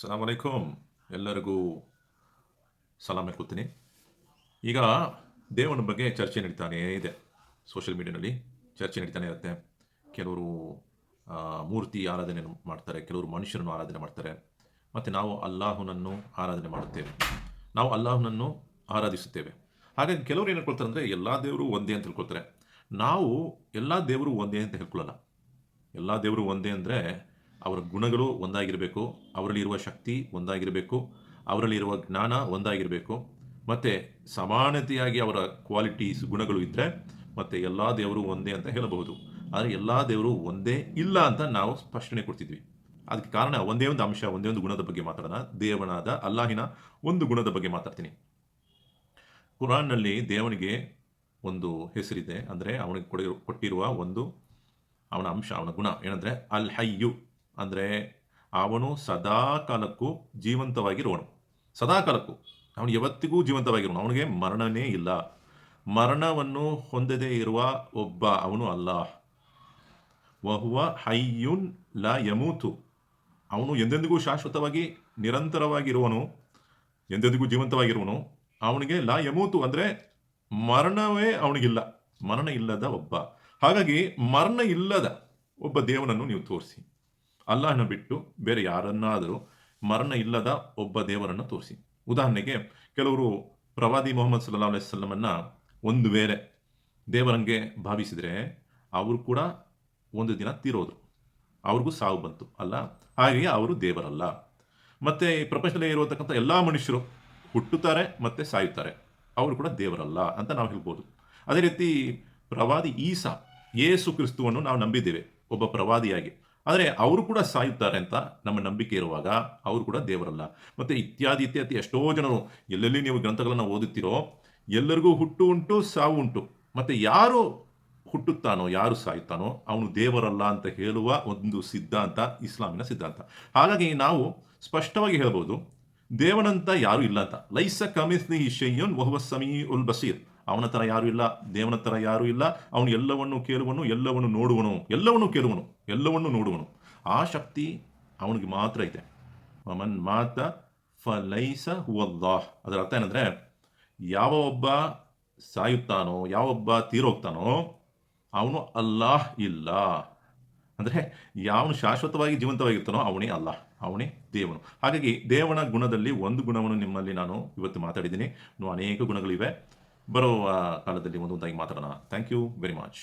ಸಲಾಮ್ ಅಲೈಕುಮ್ ಎಲ್ಲರಿಗೂ ಸಲಾಮೆ ಕೂತೀನಿ ಈಗ ದೇವನ ಬಗ್ಗೆ ಚರ್ಚೆ ನಡೀತಾನೇ ಇದೆ. ಸೋಷಿಯಲ್ ಮೀಡಿಯಾದಲ್ಲಿ ಚರ್ಚೆ ನಡೀತಾನೆ ಇರುತ್ತೆ. ಕೆಲವರು ಮೂರ್ತಿ ಆರಾಧನೆ ಮಾಡ್ತಾರೆ, ಕೆಲವರು ಮನುಷ್ಯರನ್ನು ಆರಾಧನೆ ಮಾಡ್ತಾರೆ. ಮತ್ತು ನಾವು ಅಲ್ಲಾಹುನನ್ನು ಆರಾಧನೆ ಮಾಡುತ್ತೇವೆ. ನಾವು ಅಲ್ಲಾಹುನನ್ನು ಆರಾಧಿಸುತ್ತೇವೆ. ಹಾಗಾಗಿ ಕೆಲವರು ಏನು ಹೇಳ್ಕೊಳ್ತಾರೆ ಅಂದರೆ, ಎಲ್ಲ ದೇವರು ಒಂದೇ ಅಂತ ಹೇಳ್ಕೊಳ್ತಾರೆ. ನಾವು ಎಲ್ಲ ದೇವರು ಒಂದೇ ಅಂತ ಹೇಳ್ಕೊಳ್ಳಲ್ಲ. ಎಲ್ಲ ದೇವರು ಒಂದೇ ಅಂದರೆ ಅವರ ಗುಣಗಳು ಒಂದಾಗಿರಬೇಕು, ಅವರಲ್ಲಿರುವ ಶಕ್ತಿ ಒಂದಾಗಿರಬೇಕು, ಅವರಲ್ಲಿರುವ ಜ್ಞಾನ ಒಂದಾಗಿರಬೇಕು. ಮತ್ತು ಸಮಾನತೆಯಾಗಿ ಅವರ ಕ್ವಾಲಿಟೀಸ್ ಗುಣಗಳು ಇದ್ದರೆ ಮತ್ತು ಎಲ್ಲ ದೇವರು ಒಂದೇ ಅಂತ ಹೇಳಬಹುದು. ಆದರೆ ಎಲ್ಲ ದೇವರು ಒಂದೇ ಇಲ್ಲ ಅಂತ ನಾವು ಸ್ಪಷ್ಟನೆ ಕೊಡ್ತಿದ್ವಿ. ಅದಕ್ಕೆ ಕಾರಣ ಒಂದೇ ಒಂದು ಅಂಶ, ಒಂದೇ ಒಂದು ಗುಣದ ಬಗ್ಗೆ ಮಾತಾಡೋಣ. ದೇವನಾದ ಅಲ್ಲಾಹಿನ ಒಂದು ಗುಣದ ಬಗ್ಗೆ ಮಾತಾಡ್ತೀನಿ. ಕುರಾನ್ನಲ್ಲಿ ದೇವನಿಗೆ ಒಂದು ಹೆಸರಿದೆ. ಅಂದರೆ ಅವನಿಗೆ ಕೊಡಿ ಕೊಟ್ಟಿರುವ ಒಂದು ಅವನ ಅಂಶ, ಅವನ ಗುಣ. ಏನಂದರೆ ಅಲ್ ಹಯ್ಯು ಅಂದರೆ ಅವನು ಸದಾಕಾಲಕ್ಕೂ ಜೀವಂತವಾಗಿರುವನು ಸದಾಕಾಲಕ್ಕೂ. ಅವನು ಯಾವತ್ತಿಗೂ ಜೀವಂತವಾಗಿರುವನು ಅವನಿಗೆ ಮರಣನೇ ಇಲ್ಲ. ಮರಣವನ್ನು ಹೊಂದದೇ ಇರುವ ಒಬ್ಬ ಅವನು ಅಲ್ಲ ವಹುವ ಹೈಯುನ್ ಲ ಯಮೂತು. ಅವನು ಎಂದೆಂದಿಗೂ ಶಾಶ್ವತವಾಗಿ ನಿರಂತರವಾಗಿರುವನು, ಎಂದೆಂದಿಗೂ ಜೀವಂತವಾಗಿರುವನು. ಅವನಿಗೆ ಲಾ ಯಮೂತು ಅಂದರೆ ಮರಣವೇ ಅವನಿಗಿಲ್ಲ. ಮರಣ ಇಲ್ಲದ ಒಬ್ಬ. ಹಾಗಾಗಿ ಮರಣ ಇಲ್ಲದ ಒಬ್ಬ ದೇವನನ್ನು ನೀವು ತೋರಿಸಿ. ಅಲ್ಲಾಹನ ಬಿಟ್ಟು ಬೇರೆ ಯಾರನ್ನಾದರೂ ಮರಣ ಇಲ್ಲದ ಒಬ್ಬ ದೇವರನ್ನು ತೋರಿಸಿ. ಉದಾಹರಣೆಗೆ ಕೆಲವರು ಪ್ರವಾದಿ ಮೊಹಮ್ಮದ್ ಸಲ್ಲಾ ಅಲೈಸ್ಲಮನ್ನ ಒಂದು ವೇಳೆ ದೇವರಂಗೆ ಭಾವಿಸಿದರೆ ಅವರು ಕೂಡ ಒಂದು ದಿನ ತೀರೋದು ಅವ್ರಿಗೂ ಸಾವು ಬಂತು, ಅಲ್ಲ? ಹಾಗೆಯೇ ಅವರು ದೇವರಲ್ಲ. ಮತ್ತು ಈ ಪ್ರಪಂಚದಲ್ಲಿ ಇರುವತಕ್ಕಂಥ ಎಲ್ಲ ಮನುಷ್ಯರು ಹುಟ್ಟುತ್ತಾರೆ ಮತ್ತು ಸಾಯುತ್ತಾರೆ. ಅವರು ಕೂಡ ದೇವರಲ್ಲ ಅಂತ ನಾವು ಹೇಳ್ಬೋದು. ಅದೇ ರೀತಿ ಪ್ರವಾದಿ ಈಸಾ, ಯೇಸು ಕ್ರಿಸ್ತುವನ್ನು ನಾವು ನಂಬಿದ್ದೇವೆ. ಒಬ್ಬ ಪ್ರವಾದಿಯಾಗಿ. ಆದರೆ ಅವರು ಕೂಡ ಸಾಯುತ್ತಾರೆ ಅಂತ ನಮ್ಮ ನಂಬಿಕೆ ಇರುವಾಗ ಅವರು ಕೂಡ ದೇವರಲ್ಲ. ಮತ್ತೆ ಇತ್ಯಾದಿ ಇತ್ಯಾದಿ ಎಷ್ಟೋ ಜನರು ಎಲ್ಲೆಲ್ಲಿ ನೀವು ಗ್ರಂಥಗಳನ್ನು ಓದುತ್ತೀರೋ ಎಲ್ಲರಿಗೂ ಹುಟ್ಟು ಉಂಟು, ಸಾವು ಉಂಟು. ಮತ್ತೆ ಯಾರು ಹುಟ್ಟುತ್ತಾನೋ, ಯಾರು ಸಾಯುತ್ತಾನೋ ಅವನು ದೇವರಲ್ಲ ಅಂತ ಹೇಳುವ ಒಂದು ಸಿದ್ಧಾಂತ, ಇಸ್ಲಾಮಿನ ಸಿದ್ಧಾಂತ. ಹಾಗಾಗಿ ನಾವು ಸ್ಪಷ್ಟವಾಗಿ ಹೇಳ್ಬೋದು, ದೇವನಂತ ಯಾರು ಇಲ್ಲ ಅಂತ. ಲೈಸ ಕಮಿಸ್ನಿ ಶಯ್ಯನ್ ವಹುವ ಸಮೀ ಉಲ್ ಬಸೀರ್ ಅವನ ಥರ ಯಾರು ಇಲ್ಲ, ದೇವನ ಥರ ಯಾರು ಇಲ್ಲ. ಅವನು ಎಲ್ಲವನ್ನು ಕೇಳುವನು, ಎಲ್ಲವನ್ನು ನೋಡುವನು, ಎಲ್ಲವನ್ನು ಕೇಳುವನು, ಎಲ್ಲವನ್ನು ನೋಡುವನು. ಆ ಶಕ್ತಿ ಅವನಿಗೆ ಮಾತ್ರ ಇದೆ ಮಮನ್ ಮಾತ ಫಲೈಸ ಲೈಸ ಹುವಲ್ಲಾಹ್. ಅದರ ಅರ್ಥ ಏನಂದ್ರೆ, ಯಾವ ಒಬ್ಬ ಸಾಯುತ್ತಾನೋ, ಯಾವ ಒಬ್ಬ ತೀರೋಗ್ತಾನೋ, ಅವನು ಅಲ್ಲಾಹ್ ಇಲ್ಲ. ಅಂದರೆ, ಯಾವನು ಶಾಶ್ವತವಾಗಿ ಜೀವಂತವಾಗಿರ್ತಾನೋ, ಅವನೇ ಅಲ್ಲ ಅವನೇ ದೇವನು. ಹಾಗಾಗಿ ದೇವನ ಗುಣದಲ್ಲಿ ಒಂದು ಗುಣವನ್ನು ನಿಮ್ಮಲ್ಲಿ ನಾನು ಇವತ್ತು ಮಾತಾಡಿದ್ದೀನಿ. ಅನೇಕ ಗುಣಗಳಿವೆ. ಬರೋ ಕಾಲದಲ್ಲಿ ಒಂದೊಂದಾಗಿ ಮಾತಾಡೋಣ ಥ್ಯಾಂಕ್ ಯು ವೆರಿ ಮಚ್